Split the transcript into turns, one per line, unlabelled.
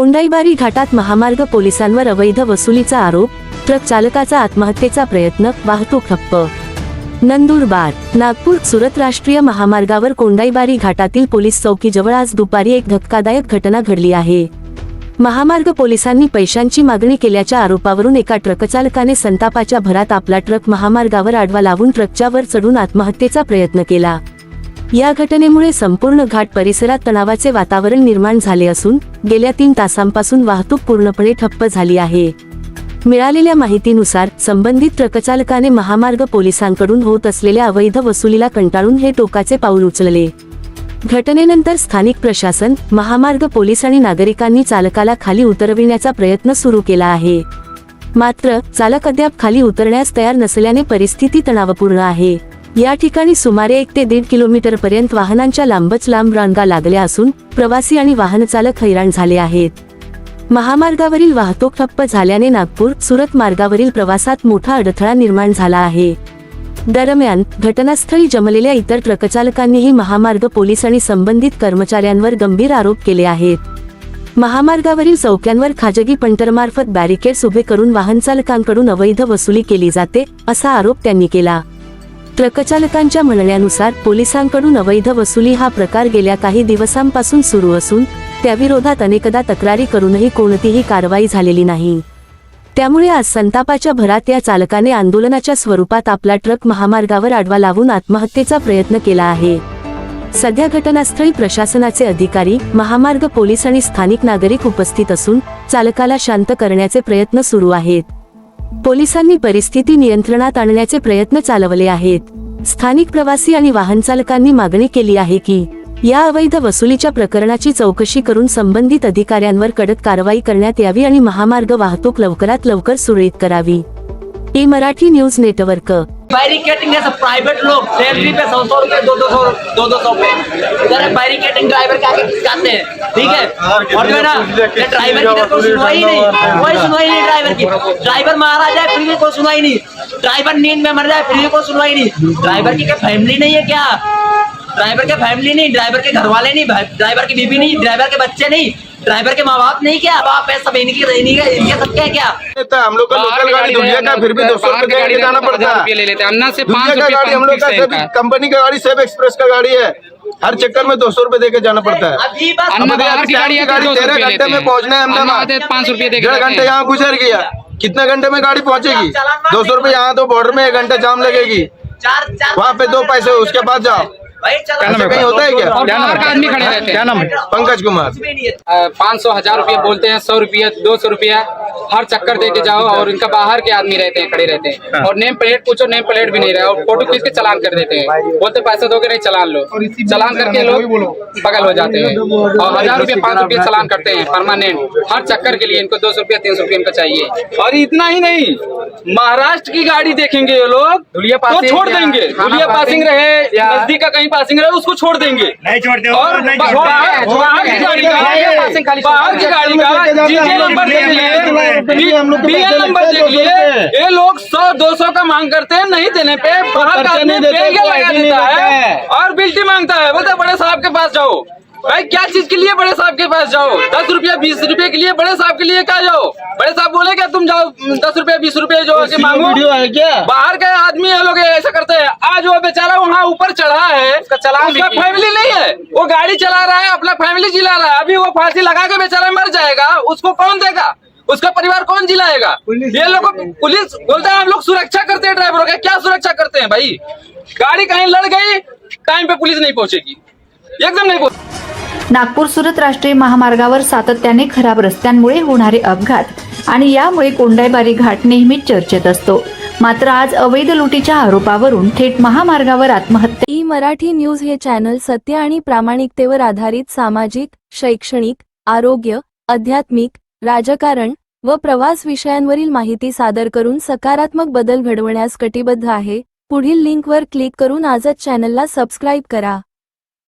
कोंडाईबारी घाटात महामार्ग पोलिसांवर अवैध वसुलीचा आरोप ट्रक चालकाचा आत्महत्येचा प्रयत्न वाहतूक ठप्प. नंदुरबार नागपूर सुरत राष्ट्रीय महामार्गावर कोंडाईबारी घाटातील पोलीस चौकीजवळ आज दुपारी एक धक्कादायक घटना घडली आहे. महामार्ग पोलिसांनी पैशांची मागणी केल्याच्या आरोपावरून एका ट्रकचालकाने संतापाच्या भरात आपला ट्रक महामार्गावर आडवा लावून ट्रकच्या वर चढून आत्महत्येचा प्रयत्न केला. या घटनेमुळे संपूर्ण घाट परिसरात तणावाचे वातावरण निर्माण झाले असून गेल्या तीन तासांपासून वाहतूक पूर्णपणे ठप्प झाली आहे. मिळालेल्या माहितीनुसार संबंधित ट्रकचालकाने महामार्ग पोलिसांकडून होत असलेल्या अवैध वसुलीला कंटाळून हे टोकाचे पाऊल उचलले. घटनेनंतर स्थानिक प्रशासन महामार्ग पोलीस आणि नागरिकांनी चालकाला खाली उतरविण्याचा प्रयत्न सुरू केला आहे. मात्र चालक अद्याप खाली उतरण्यास तयार नसल्याने परिस्थिती तणावपूर्ण आहे. या ठिकाणी सुमारे एक ते दीड किलोमीटर पर्यंत वाहनांच्या लांबच लांब रांगा लागल्या असून प्रवासी आणि वाहनचालक हैराण झाले आहेत. महामार्गावरील वाहतूक ठप्प झाल्याने नागपूर सुरत मार्गावरील प्रवासात मोठा अडथळा निर्माण झाला आहे. दरम्यान घटनास्थळी जमलेल्या इतर ट्रकचालकांनीही महामार्ग पोलीस आणि संबंधित कर्मचाऱ्यांवर गंभीर आरोप केले आहेत. महामार्गावरील चौक्यांवर खाजगी पंटरमार्फत बॅरिकेड्स उभे करून वाहनचालकांकडून अवैध वसुली केली जाते असा आरोप त्यांनी केला. ट्रकचालकांच्या म्हणण्यानुसार पोलिसांकडून अवैध वसुली हा प्रकार गेल्या काही दिवसांपासून सुरू असून त्याविरोधात अनेकदा तक्रारी करूनही कोणतीही कारवाई झालेली नाही. त्यामुळे आज संतापाच्या भरात या चालकाने आंदोलनाच्या स्वरूपात आपला ट्रक महामार्गावर आडवा लावून आत्महत्येचा प्रयत्न केला आहे. सध्या घटनास्थळी प्रशासनाचे अधिकारी महामार्ग पोलीस आणि स्थानिक नागरिक उपस्थित असून चालकाला शांत करण्याचे प्रयत्न सुरू आहेत. पोलिसांनी परिस्थिती नियंत्रणात आणण्याचे प्रयत्न चालवले आहेत. स्थानिक प्रवासी आणि वाहनचालकांनी मागणी केली आहे की या अवैध वसुलीच्या प्रकरणाची चौकशी करून संबंधित अधिकाऱ्यांवर कडक कारवाई करण्यात यावी आणि महामार्ग वाहतूक लवकरात लवकर सुरळीत करावी. A Marathi news network.
Barricading जैसे प्राइवेट लोग सैलरी पे सौ सौ रुपए दो दो सौ दो दो सौ पे। इधर बैरिकेटिंग ड्राइवर के आगे जाते हैं। ठीक है? और जो है ना ड्राइवर की तो कोई सुनवाई नहीं। कोई सुनवाई नहीं ड्राइवर की। ड्राइवर मारा जाए फिर भी कोई सुनवाई नहीं। ड्राइवर नींद में मर जाए फिर भी कोई सुनवाई नहीं। ड्राइवर की क्या फैमिली नहीं है क्या? ड्राइवर के फैमिली नहीं ड्राइवर के घर वाले नहीं ड्राइवर की बीबी नहीं ड्राइवर के बच्चे नहीं। ड्राइवर के माँ बाप नहीं क्या? बाप है सब इनकी इनके इनके सबके हैं क्या?
हम लोग का लोकल गाड़ी दुनिया का फिर भी दो सौ
की
रुपये
गाड़ी
लेके जाना पड़ता।
रुपये ले लेते हैं। अन्ना से
दुनिया
पाँच
का गाड़ी हम लोग का
है।
कंपनी का गाड़ी सेब एक्सप्रेस का गाड़ी है। हर चक्कर में दो सौ रुपये देके जाना पड़ता है।
अभी बस
हमारे
बाहर की गाड़ी है
तेरह घंटे में
हैं।
पहुँचना है अहमदाबाद।
पाँच देके
डेढ़ घंटे यहाँ गुजर गया। कितने घंटे में गाड़ी पहुँचेगी? दो सौ रुपये यहाँ तो बॉर्डर में एक घंटा जाम लगेगी। वहाँ पे दो पैसे उसके बाद जाओ।
भाई चलो।
ऐसा कहीं होता है क्या?
आदमी खड़े रहते हैं।
पंकज कुमार।
पाँच सौ हज़ार रुपये बोलते हैं सौ रुपये दो सौ रुपया हर चक्कर दे के जाओ और इनका बाहर के आदमी रहते हैं खड़े रहते हैं। और नेम प्लेट पूछो नेम प्लेट भी नहीं रहा और फ़ोटो खींच के चलान कर देते हैं। बोलते पैसे दोगे नहीं चलान लो। चलान करके लोग बगल हो जाते हैं। और हज़ार रुपये पाँच रुपये चलान करते हैं परमानेंट हर चक्कर के लिए इनको दो सौ रुपया तीन सौ रुपया इनको चाहिए।
और इतना ही नहीं महाराष्ट्र की गाड़ी देखेंगे ये लोग तो छोड़ देंगे।
खाना
धुलिया पासिंग
पासिंग
रहे नज़दीक का कहीं पासिंग रहा उसको छोड़ देंगे।
नहीं
और बाहर की गाड़ी का बाहर की गाड़ी का जीजे नंबर नंबर लिए। ये लोग सौ दो सौ का मांग करते हैं नहीं देने पे। बाहर का लगा देता है और बिल्टी माँगता है। बोलते बड़े साहब के पास जाओ। भाई क्या चीज़ के लिए बड़े साहब के पास जाओ? दस रुपया बीस रुपए के लिए बड़े साहब के लिए क्या जाओ? बड़े साहब बोले क्या तुम जाओ दस रुपया बीस रुपए जो आके मांगो?
वीडियो है क्या?
बाहर के आदमी ये लोग ऐसा करते हैं। आज वो बेचारा वहाँ ऊपर चढ़ा है
उसका चालान
उसका फैमिली नहीं है। वो गाड़ी चला रहा है अपना फैमिली जिला रहा है। अभी वो फांसी लगा के बेचारा मर जाएगा उसको कौन देगा? उसका परिवार कौन जिलाएगा? ये लोग पुलिस बोलता है हम लोग सुरक्षा करते हैं ड्राइवरों का। क्या सुरक्षा करते हैं भाई? गाड़ी कहीं लड़ गई टाइम पे पुलिस नहीं पहुंचेगी। एकदम नहीं पहुँच
नागपूर सुरत राष्ट्रीय महामार्गावर सातत्याने खराब रस्त्यांमुळे होणारे अपघात आणि यामुळे कोंडाईबारी घाट नेहमीच चर्चेत असतो. मात्र आज अवैध लुटीच्या आरोपावरून थेट महामार्गावर आत्महत्या
ई मराठी न्यूज हे चॅनल सत्य आणि प्रामाणिकतेवर आधारित सामाजिक शैक्षणिक आरोग्य आध्यात्मिक राजकारण व प्रवास विषयांवरील माहिती सादर करून सकारात्मक बदल घडवण्यास कटिबद्ध आहे. पुढील लिंकवर क्लिक करून आजच चॅनलला सबस्क्राईब करा.